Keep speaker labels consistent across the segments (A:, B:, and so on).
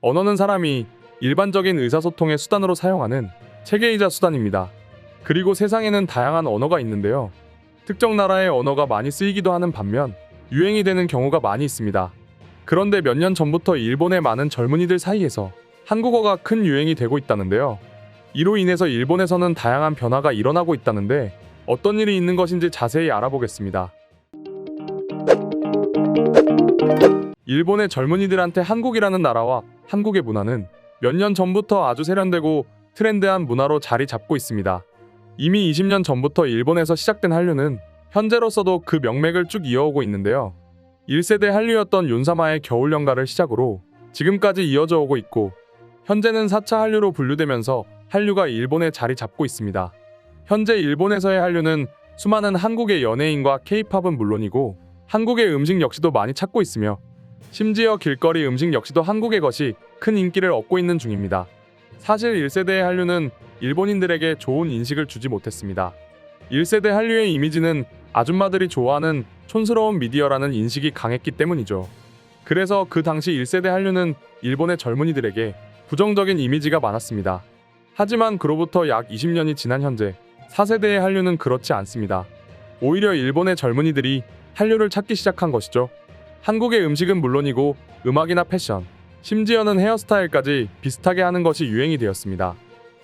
A: 언어는 사람이 일반적인 의사소통의 수단으로 사용하는 체계이자 수단입니다. 그리고 세상에는 다양한 언어가 있는데요. 특정 나라의 언어가 많이 쓰이기도 하는 반면 유행이 되는 경우가 많이 있습니다. 그런데 몇 년 전부터 일본의 많은 젊은이들 사이에서 한국어가 큰 유행이 되고 있다는데요. 이로 인해서 일본에서는 다양한 변화가 일어나고 있다는데 어떤 일이 있는 것인지 자세히 알아보겠습니다. 일본의 젊은이들한테 한국이라는 나라와 한국의 문화는 몇 년 전부터 아주 세련되고 트렌드한 문화로 자리 잡고 있습니다. 이미 20년 전부터 일본에서 시작된 한류는 현재로서도 그 명맥을 쭉 이어오고 있는데요. 1세대 한류였던 윤사마의 겨울연가를 시작으로 지금까지 이어져 오고 있고 현재는 4차 한류로 분류되면서 한류가 일본에 자리 잡고 있습니다. 현재 일본에서의 한류는 수많은 한국의 연예인과 케이팝은 물론이고 한국의 음식 역시도 많이 찾고 있으며 심지어 길거리 음식 역시도 한국의 것이 큰 인기를 얻고 있는 중입니다. 사실 1세대의 한류는 일본인들에게 좋은 인식을 주지 못했습니다. 1세대 한류의 이미지는 아줌마들이 좋아하는 촌스러운 미디어라는 인식이 강했기 때문이죠. 그래서 그 당시 1세대 한류는 일본의 젊은이들에게 부정적인 이미지가 많았습니다. 하지만 그로부터 약 20년이 지난 현재 4세대의 한류는 그렇지 않습니다. 오히려 일본의 젊은이들이 한류를 찾기 시작한 것이죠. 한국의 음식은 물론이고 음악이나 패션, 심지어는 헤어스타일까지 비슷하게 하는 것이 유행이 되었습니다.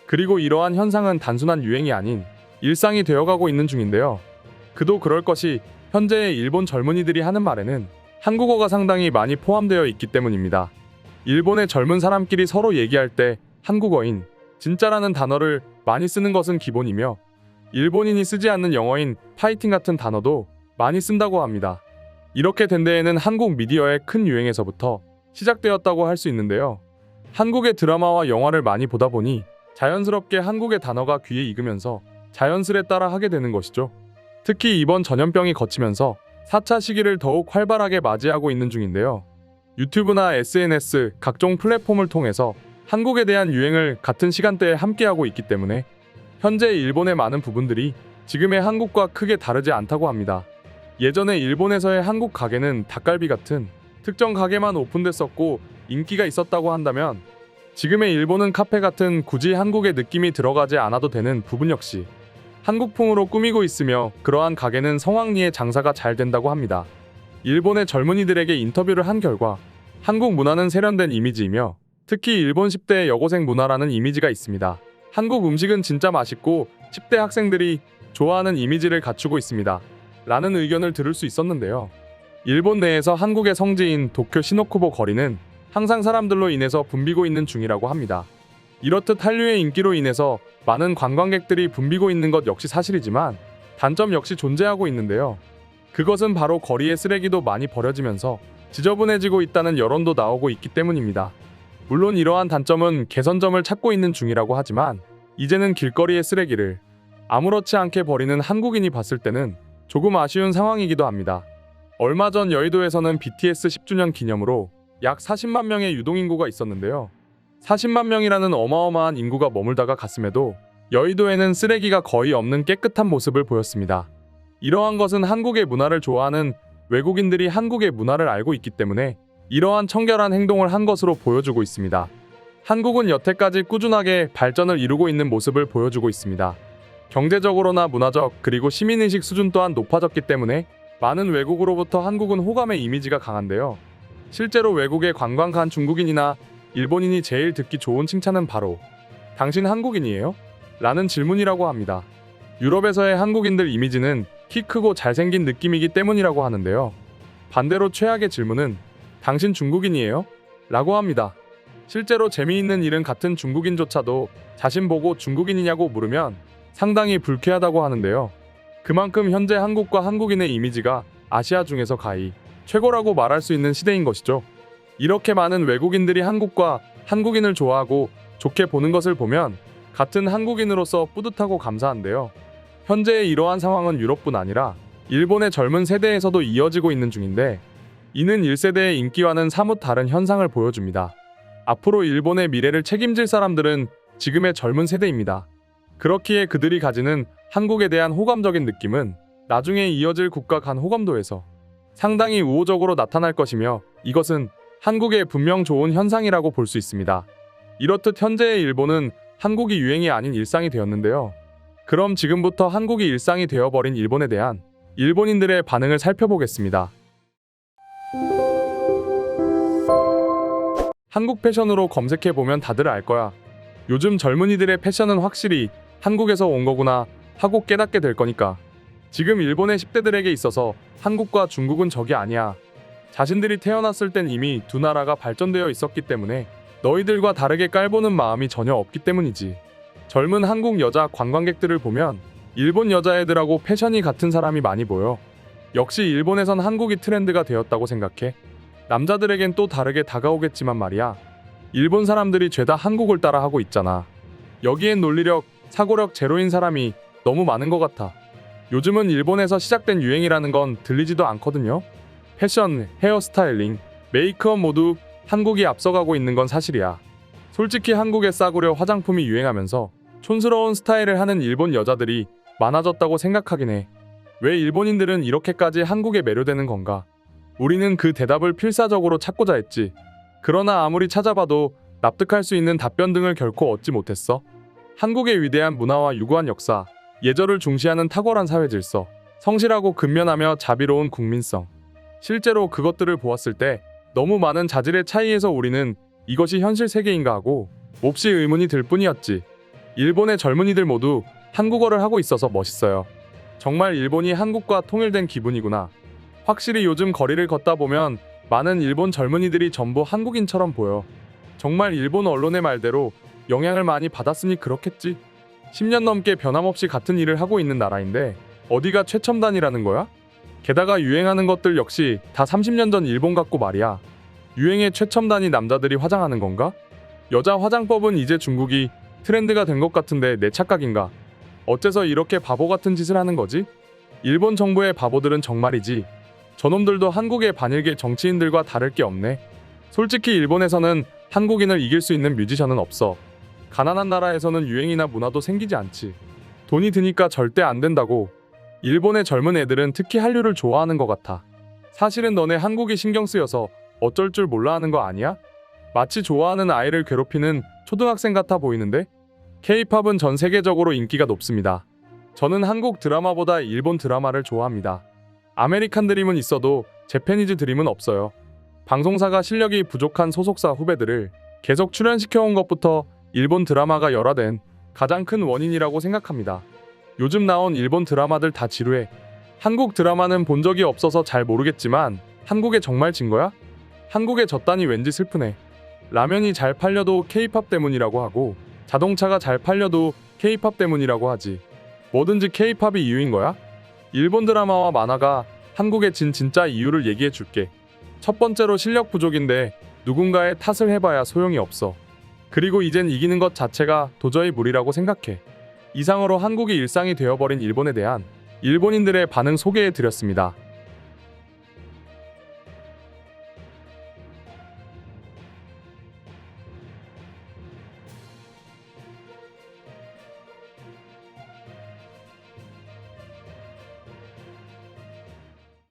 A: 그리고 이러한 현상은 단순한 유행이 아닌 일상이 되어가고 있는 중인데요. 그도 그럴 것이 현재의 일본 젊은이들이 하는 말에는 한국어가 상당히 많이 포함되어 있기 때문입니다. 일본의 젊은 사람끼리 서로 얘기할 때 한국어인 진짜라는 단어를 많이 쓰는 것은 기본이며 일본인이 쓰지 않는 영어인 파이팅 같은 단어도 많이 쓴다고 합니다. 이렇게 된 데에는 한국 미디어의 큰 유행에서부터 시작되었다고 할 수 있는데요. 한국의 드라마와 영화를 많이 보다 보니 자연스럽게 한국의 단어가 귀에 익으면서 자연스레 따라 하게 되는 것이죠. 특히 이번 전염병이 거치면서 4차 시기를 더욱 활발하게 맞이하고 있는 중인데요. 유튜브나 SNS 각종 플랫폼을 통해서 한국에 대한 유행을 같은 시간대에 함께하고 있기 때문에 현재 일본의 많은 부분들이 지금의 한국과 크게 다르지 않다고 합니다. 예전에 일본에서의 한국 가게는 닭갈비 같은 특정 가게만 오픈됐었고 인기가 있었다고 한다면 지금의 일본은 카페 같은 굳이 한국의 느낌이 들어가지 않아도 되는 부분 역시 한국풍으로 꾸미고 있으며 그러한 가게는 성황리에 장사가 잘 된다고 합니다. 일본의 젊은이들에게 인터뷰를 한 결과 한국 문화는 세련된 이미지이며 특히 일본 10대의 여고생 문화라는 이미지가 있습니다. 한국 음식은 진짜 맛있고 10대 학생들이 좋아하는 이미지를 갖추고 있습니다. 라는 의견을 들을 수 있었는데요. 일본 내에서 한국의 성지인 도쿄 시노쿠보 거리는 항상 사람들로 인해서 붐비고 있는 중이라고 합니다. 이렇듯 한류의 인기로 인해서 많은 관광객들이 붐비고 있는 것 역시 사실이지만 단점 역시 존재하고 있는데요. 그것은 바로 거리에 쓰레기도 많이 버려지면서 지저분해지고 있다는 여론도 나오고 있기 때문입니다. 물론 이러한 단점은 개선점을 찾고 있는 중이라고 하지만 이제는 길거리의 쓰레기를 아무렇지 않게 버리는 한국인이 봤을 때는 조금 아쉬운 상황이기도 합니다. 얼마 전 여의도에서는 BTS 10주년 기념으로 약 40만 명의 유동인구가 있었는데요. 40만 명이라는 어마어마한 인구가 머물다가 갔음에도 여의도에는 쓰레기가 거의 없는 깨끗한 모습을 보였습니다. 이러한 것은 한국의 문화를 좋아하는 외국인들이 한국의 문화를 알고 있기 때문에 이러한 청결한 행동을 한 것으로 보여주고 있습니다. 한국은 여태까지 꾸준하게 발전을 이루고 있는 모습을 보여주고 있습니다. 경제적으로나 문화적 그리고 시민의식 수준 또한 높아졌기 때문에 많은 외국으로부터 한국은 호감의 이미지가 강한데요. 실제로 외국에 관광 간 중국인이나 일본인이 제일 듣기 좋은 칭찬은 바로 당신 한국인이에요? 라는 질문이라고 합니다. 유럽에서의 한국인들 이미지는 키 크고 잘생긴 느낌이기 때문이라고 하는데요. 반대로 최악의 질문은 당신 중국인이에요? 라고 합니다. 실제로 재미있는 일은 같은 중국인조차도 자신 보고 중국인이냐고 물으면 상당히 불쾌하다고 하는데요. 그만큼 현재 한국과 한국인의 이미지가 아시아 중에서 가히 최고라고 말할 수 있는 시대인 것이죠. 이렇게 많은 외국인들이 한국과 한국인을 좋아하고 좋게 보는 것을 보면 같은 한국인으로서 뿌듯하고 감사한데요. 현재의 이러한 상황은 유럽뿐 아니라 일본의 젊은 세대에서도 이어지고 있는 중인데 이는 1세대의 인기와는 사뭇 다른 현상을 보여줍니다. 앞으로 일본의 미래를 책임질 사람들은 지금의 젊은 세대입니다. 그렇기에 그들이 가지는 한국에 대한 호감적인 느낌은 나중에 이어질 국가 간 호감도에서 상당히 우호적으로 나타날 것이며 이것은 한국에 분명 좋은 현상이라고 볼 수 있습니다. 이렇듯 현재의 일본은 한국이 유행이 아닌 일상이 되었는데요. 그럼 지금부터 한국이 일상이 되어버린 일본에 대한 일본인들의 반응을 살펴보겠습니다. 한국 패션으로 검색해보면 다들 알 거야. 요즘 젊은이들의 패션은 확실히 한국에서 온 거구나 하고 깨닫게 될 거니까. 지금 일본의 10대들에게 있어서 한국과 중국은 적이 아니야. 자신들이 태어났을 땐 이미 두 나라가 발전되어 있었기 때문에 너희들과 다르게 깔보는 마음이 전혀 없기 때문이지. 젊은 한국 여자 관광객들을 보면 일본 여자애들하고 패션이 같은 사람이 많이 보여. 역시 일본에선 한국이 트렌드가 되었다고 생각해. 남자들에겐 또 다르게 다가오겠지만 말이야. 일본 사람들이 죄다 한국을 따라 하고 있잖아. 여기엔 논리력, 사고력 제로인 사람이 너무 많은 것 같아. 요즘은 일본에서 시작된 유행이라는 건 들리지도 않거든요. 패션, 헤어스타일링, 메이크업 모두 한국이 앞서가고 있는 건 사실이야. 솔직히 한국에 싸구려 화장품이 유행하면서 촌스러운 스타일을 하는 일본 여자들이 많아졌다고 생각하긴 해. 왜 일본인들은 이렇게까지 한국에 매료되는 건가? 우리는 그 대답을 필사적으로 찾고자 했지. 그러나 아무리 찾아봐도 납득할 수 있는 답변 등을 결코 얻지 못했어. 한국의 위대한 문화와 유구한 역사, 예절을 중시하는 탁월한 사회 질서, 성실하고 근면하며 자비로운 국민성. 실제로 그것들을 보았을 때 너무 많은 자질의 차이에서 우리는 이것이 현실 세계인가 하고 몹시 의문이 들 뿐이었지. 일본의 젊은이들 모두 한국어를 하고 있어서 멋있어요. 정말 일본이 한국과 통일된 기분이구나. 확실히 요즘 거리를 걷다 보면 많은 일본 젊은이들이 전부 한국인처럼 보여. 정말 일본 언론의 말대로 영향을 많이 받았으니 그렇겠지. 10년 넘게 변함없이 같은 일을 하고 있는 나라인데 어디가 최첨단이라는 거야? 게다가 유행하는 것들 역시 다 30년 전 일본 같고 말이야. 유행의 최첨단이 남자들이 화장하는 건가? 여자 화장법은 이제 중국이 트렌드가 된 것 같은데 내 착각인가? 어째서 이렇게 바보 같은 짓을 하는 거지? 일본 정부의 바보들은 정말이지. 저놈들도 한국의 반일계 정치인들과 다를 게 없네. 솔직히 일본에서는 한국인을 이길 수 있는 뮤지션은 없어. 가난한 나라에서는 유행이나 문화도 생기지 않지. 돈이 드니까 절대 안 된다고. 일본의 젊은 애들은 특히 한류를 좋아하는 것 같아. 사실은 너네 한국이 신경 쓰여서 어쩔 줄 몰라 하는 거 아니야? 마치 좋아하는 아이를 괴롭히는 초등학생 같아 보이는데? K-팝은 전 세계적으로 인기가 높습니다. 저는 한국 드라마보다 일본 드라마를 좋아합니다. 아메리칸 드림은 있어도 재패니즈 드림은 없어요. 방송사가 실력이 부족한 소속사 후배들을 계속 출연시켜온 것부터 일본 드라마가 열화된 가장 큰 원인이라고 생각합니다. 요즘 나온 일본 드라마들 다 지루해. 한국 드라마는 본 적이 없어서 잘 모르겠지만 한국에 정말 진 거야? 한국에 졌다니 왠지 슬프네. 라면이 잘 팔려도 K-팝 때문이라고 하고 자동차가 잘 팔려도 K-팝 때문이라고 하지. 뭐든지 K-팝이 이유인 거야? 일본 드라마와 만화가 한국에 진 진짜 이유를 얘기해 줄게. 첫 번째로 실력 부족인데 누군가의 탓을 해봐야 소용이 없어. 그리고 이젠 이기는 것 자체가 도저히 무리라고 생각해. 이상으로 한국이 일상이 되어버린 일본에 대한 일본인들의 반응 소개해 드렸습니다.